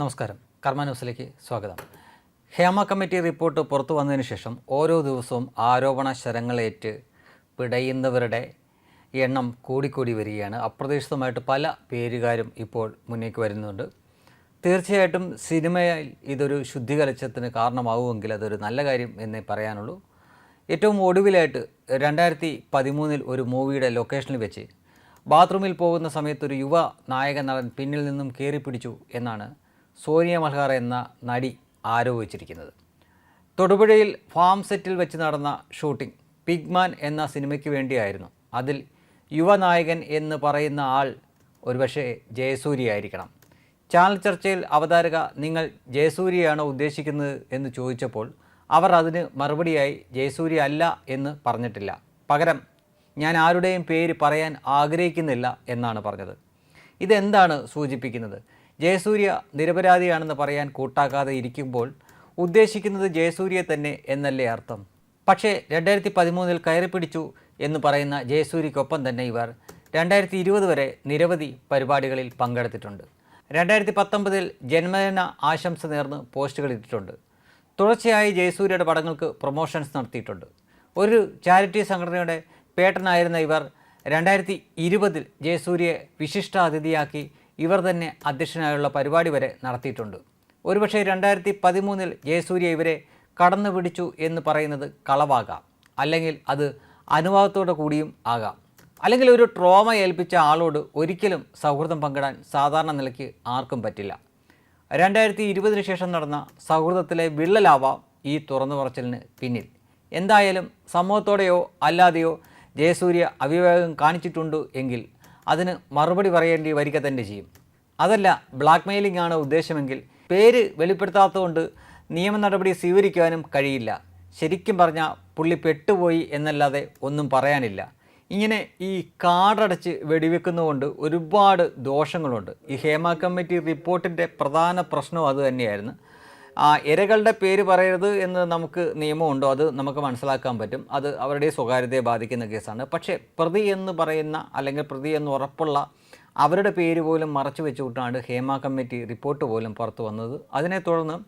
നമസ്കാരം. കർമ്മ ന്യൂസിലേക്ക് സ്വാഗതം. ഹേമ കമ്മിറ്റി റിപ്പോർട്ട് പുറത്തു വന്നതിന് ശേഷം ഓരോ ദിവസവും ആരോപണ ശരങ്ങളേറ്റ് പിടയുന്നവരുടെ എണ്ണം കൂടിക്കൂടി വരികയാണ്. അപ്രതീക്ഷിതമായിട്ട് പല പേരുകാരും ഇപ്പോൾ മുന്നേക്ക് വരുന്നുണ്ട്. തീർച്ചയായിട്ടും സിനിമയിൽ ഇതൊരു ശുദ്ധി കലച്ചത്തിന് കാരണമാവുമെങ്കിൽ അതൊരു നല്ല കാര്യം എന്നേ പറയാനുള്ളൂ. ഏറ്റവും ഒടുവിലായിട്ട് രണ്ടായിരത്തി പതിമൂന്നിൽ ഒരു മൂവിയുടെ ലൊക്കേഷനിൽ വെച്ച് ബാത്റൂമിൽ പോകുന്ന സമയത്ത് ഒരു യുവ നായക നടൻ പിന്നിൽ നിന്നും കയറി പിടിച്ചു എന്നാണ് സോനിയ മൽഹാർ എന്ന നടി ആരോപിച്ചിരിക്കുന്നത്. തൊടുപുഴയിൽ ഫാം സെറ്റിൽ വെച്ച് നടന്ന ഷൂട്ടിംഗ് പിഗ്മാൻ എന്ന സിനിമയ്ക്ക് വേണ്ടിയായിരുന്നു. അതിൽ യുവനായകൻ എന്ന് പറയുന്ന ആൾ ഒരുപക്ഷെ ജയസൂര്യ ആയിരിക്കണം ചാനൽ ചർച്ചയിൽ അവതാരക നിങ്ങൾ ജയസൂര്യയാണോ ഉദ്ദേശിക്കുന്നത്? എന്ന് ചോദിച്ചപ്പോൾ അവർ അതിന് മറുപടിയായി ജയസൂര്യ അല്ല എന്ന് പറഞ്ഞിട്ടില്ല. പകരം ഞാൻ ആരുടെയും പേര് പറയാൻ ആഗ്രഹിക്കുന്നില്ല എന്നാണ് പറഞ്ഞത്. ഇതെന്താണ് സൂചിപ്പിക്കുന്നത്? ജയസൂര്യ നിരപരാധിയാണെന്ന് പറയാൻ കൂട്ടാക്കാതെ ഇരിക്കുമ്പോൾ ഉദ്ദേശിക്കുന്നത് ജയസൂര്യ തന്നെ എന്നല്ലേ അർത്ഥം? പക്ഷേ രണ്ടായിരത്തി പതിമൂന്നിൽ കയറി പിടിച്ചു എന്ന് പറയുന്ന ജയസൂര്യക്കൊപ്പം തന്നെ ഇവർ രണ്ടായിരത്തി ഇരുപത് വരെ നിരവധി പരിപാടികളിൽ പങ്കെടുത്തിട്ടുണ്ട്. രണ്ടായിരത്തി പത്തൊമ്പതിൽ ജന്മദിന ആശംസ നേർന്ന് പോസ്റ്റുകൾ ഇട്ടിട്ടുണ്ട്. തുടർച്ചയായി ജയസൂര്യയുടെ പടങ്ങൾക്ക് പ്രൊമോഷൻസ് നടത്തിയിട്ടുണ്ട്. ഒരു ചാരിറ്റി സംഘടനയുടെ പേട്ടനായിരുന്ന ഇവർ രണ്ടായിരത്തി ഇരുപതിൽ ജയസൂര്യയെ വിശിഷ്ട അതിഥിയാക്കി ഇവർ തന്നെ അധ്യക്ഷനായുള്ള പരിപാടി വരെ നടത്തിയിട്ടുണ്ട്. ഒരുപക്ഷെ രണ്ടായിരത്തി പതിമൂന്നിൽ ജയസൂര്യ ഇവരെ കടന്നു പിടിച്ചു എന്ന് പറയുന്നത് കളവാകാം. അല്ലെങ്കിൽ അത് അനുവാദത്തോടെ കൂടിയും ആകാം. അല്ലെങ്കിൽ ഒരു ട്രോമ ഏൽപ്പിച്ച ആളോട് ഒരിക്കലും സൗഹൃദം പങ്കിടാൻ സാധാരണ നിലയ്ക്ക് ആർക്കും പറ്റില്ല. രണ്ടായിരത്തി ഇരുപതിന് ശേഷം നടന്ന സൗഹൃദത്തിലെ വിള്ളലാവാം ഈ തുറന്നു പറച്ചിലിന് പിന്നിൽ. എന്തായാലും സമൂഹത്തോടെയോ അല്ലാതെയോ ജയസൂര്യ അവിവേകം കാണിച്ചിട്ടുണ്ട് എങ്കിൽ അതിന് മറുപടി പറയേണ്ടി വരിക തന്നെ ചെയ്യും. അതല്ല ബ്ലാക്ക് മെയിലിംഗ് ആണ് ഉദ്ദേശമെങ്കിൽ പേര് വെളിപ്പെടുത്താത്തതുകൊണ്ട് നിയമ നടപടി സ്വീകരിക്കുവാനും കഴിയില്ല. ശരിക്കും പറഞ്ഞാൽ പുള്ളി പെട്ടുപോയി എന്നല്ലാതെ ഒന്നും പറയാനില്ല. ഇങ്ങനെ ഈ കാടടച്ച് വെടിവെക്കുന്നതുകൊണ്ട് ഒരുപാട് ദോഷങ്ങളുണ്ട്. ഈ ഹേമ കമ്മിറ്റി റിപ്പോർട്ടിന്റെ പ്രധാന പ്രശ്നവും അത് തന്നെയായിരുന്നു. ആ ഇരകളുടെ പേര് പറയരുത് എന്ന് നമുക്ക് നിയമമുണ്ടോ? അത് നമുക്ക് മനസ്സിലാക്കാൻ പറ്റും. അത് അവരുടെ സ്വകാര്യതയെ ബാധിക്കുന്ന കേസാണ്. പക്ഷേ പ്രതി എന്ന് പറയുന്ന അല്ലെങ്കിൽ പ്രതി എന്ന് ഉറപ്പുള്ള അവരുടെ പേര് പോലും മറച്ചു വെച്ചുകൊണ്ടാണ് ഹേമ കമ്മിറ്റി റിപ്പോർട്ട് പോലും പുറത്തു വന്നത്. അതിനെ തുടർന്ന്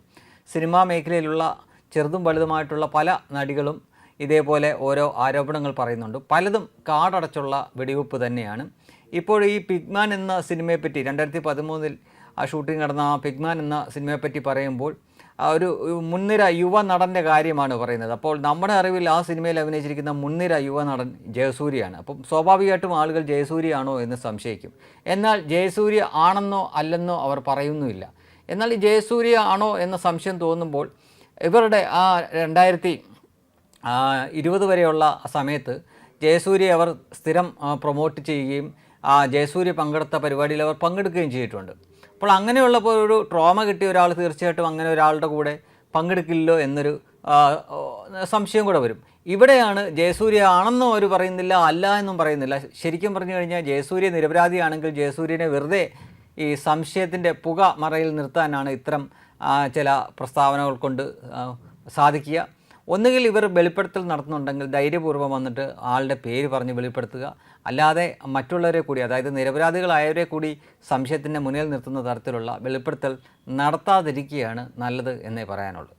സിനിമാ മേഖലയിലുള്ള ചെറുതും വലുതുമായിട്ടുള്ള പല നടികളും ഇതേപോലെ ഓരോ ആരോപണങ്ങൾ പറയുന്നുണ്ട്. പലതും കാടടച്ചുള്ള വെടിവെപ്പ് തന്നെയാണ്. ഇപ്പോൾ ഈ പിഗ്മാൻ എന്ന സിനിമയെപ്പറ്റി രണ്ടായിരത്തി പതിമൂന്നിൽ ആ ഷൂട്ടിംഗ് നടന്ന പിഗ്മാൻ എന്ന സിനിമയെപ്പറ്റി പറയുമ്പോൾ ഒരു മുൻനിര യുവ നടന്റെ കാര്യമാണ് പറയുന്നത്. അപ്പോൾ നമ്മുടെ അറിവിൽ ആ സിനിമയിൽ അഭിനയിച്ചിരിക്കുന്ന മുൻനിര യുവ നടൻ ജയസൂര്യയാണ്. അപ്പം സ്വാഭാവികമായിട്ടും ആളുകൾ ജയസൂര്യയാണോ എന്ന് സംശയിക്കും. എന്നാൽ ജയസൂര്യ ആണെന്നോ അല്ലെന്നോ അവർ പറയുന്നുമില്ല. എന്നാൽ ഈ ജയസൂര്യ ആണോ എന്ന സംശയം തോന്നുമ്പോൾ ഇവരുടെ ആ രണ്ടായിരത്തി ഇരുപത് വരെയുള്ള സമയത്ത് ജയസൂര്യ അവർ സ്ഥിരം പ്രൊമോട്ട് ചെയ്യുകയും ആ ജയസൂര്യ പങ്കെടുത്ത പരിപാടിയിൽ അവർ പങ്കെടുക്കുകയും ചെയ്തിട്ടുണ്ട്. അപ്പോൾ അങ്ങനെയുള്ളപ്പോൾ ഒരു ട്രോമ കിട്ടിയ ഒരാൾ തീർച്ചയായിട്ടും അങ്ങനെ ഒരാളുടെ കൂടെ പങ്കെടുക്കില്ലല്ലോ എന്നൊരു സംശയം കൂടെ വരും. ഇവിടെയാണ് ജയസൂര്യ ആണെന്നും അവർ പറയുന്നില്ല അല്ല എന്നും പറയുന്നില്ല. ശരിക്കും പറഞ്ഞു കഴിഞ്ഞാൽ ജയസൂര്യ നിരപരാധിയാണെങ്കിൽ ജയസൂര്യനെ വെറുതെ ഈ സംശയത്തിന്റെ പുക മറയിൽ നിർത്താനാണ് ഇത്തരം ചില പ്രസ്താവനകൾ കൊണ്ട് സാധിക്കുക. ഒന്നുകിൽ ഇവർ വെളിപ്പെടുത്തൽ നടത്തുന്നുണ്ടെങ്കിൽ ധൈര്യപൂർവം വന്നിട്ട് ആളുടെ പേര് പറഞ്ഞ് വെളിപ്പെടുത്തുക. അല്ലാതെ മറ്റുള്ളവരെ കൂടി അതായത് നിരപരാധികളായവരെ കൂടി സംശയത്തിന്റെ മുന്നിൽ നിർത്തുന്ന തരത്തിലുള്ള വെളിപ്പെടുത്തൽ നടത്താതിരിക്കുകയാണ് നല്ലത് എന്നേ പറയാനുള്ളൂ.